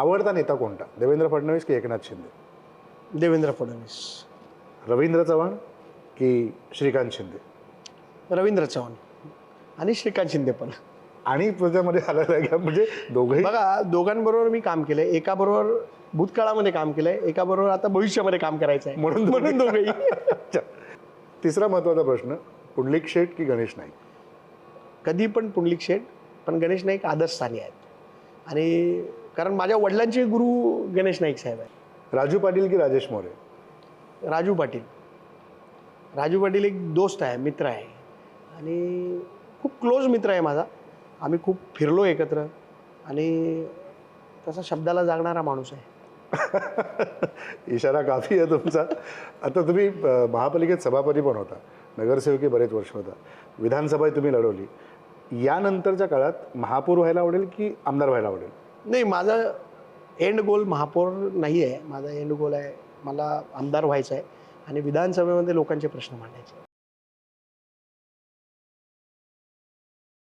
आवडता नेता कोणता? देवेंद्र फडणवीस की एकनाथ शिंदे? देवेंद्र फडणवीस. रवींद्र चव्हाण की श्रीकांत शिंदे? रवींद्र चव्हाण. आणि श्रीकांत शिंदे पण. आणि त्याच्यामध्ये आलं आहे का? म्हणजे दोघंही बघा दोघांबरोबर मी काम केलंय. एका बरोबर भूतकाळामध्ये काम केलंय. एका बरोबर आता भविष्यामध्ये काम करायचं आहे म्हणून म्हणून दोघेही. अच्छा. तिसरा महत्त्वाचा प्रश्न पुंडलिक शेठ की गणेश नाईक? कधी पण पुंडलिक शेठ पण गणेश नाईक आदर्शस्थानी आहेत. आणि कारण माझ्या वडिलांचे गुरु गणेश नाईक साहेब आहेत. राजू पाटील की राजेश मोरे? राजू पाटील. राजू पाटील एक दोस्त आहे मित्र आहे. आणि खूप क्लोज मित्र आहे माझा. आम्ही खूप फिरलो एकत्र. आणि तसा शब्दाला जागणारा माणूस आहे. इशारा काफी आहे तुमचा. आता तुम्ही महापालिकेत सभापती पण होता. नगरसेवकी बरेच वर्ष होता. विधानसभा तुम्ही लढवली. यानंतरच्या काळात महापौर व्हायला आवडेल की आमदार व्हायला आवडेल? नाही माझं एंड गोल महापौर नाही आहे माझा एंड गोल आहे मला आमदार व्हायचं आहे आणि विधानसभेमध्ये लोकांचे प्रश्न मांडायचे.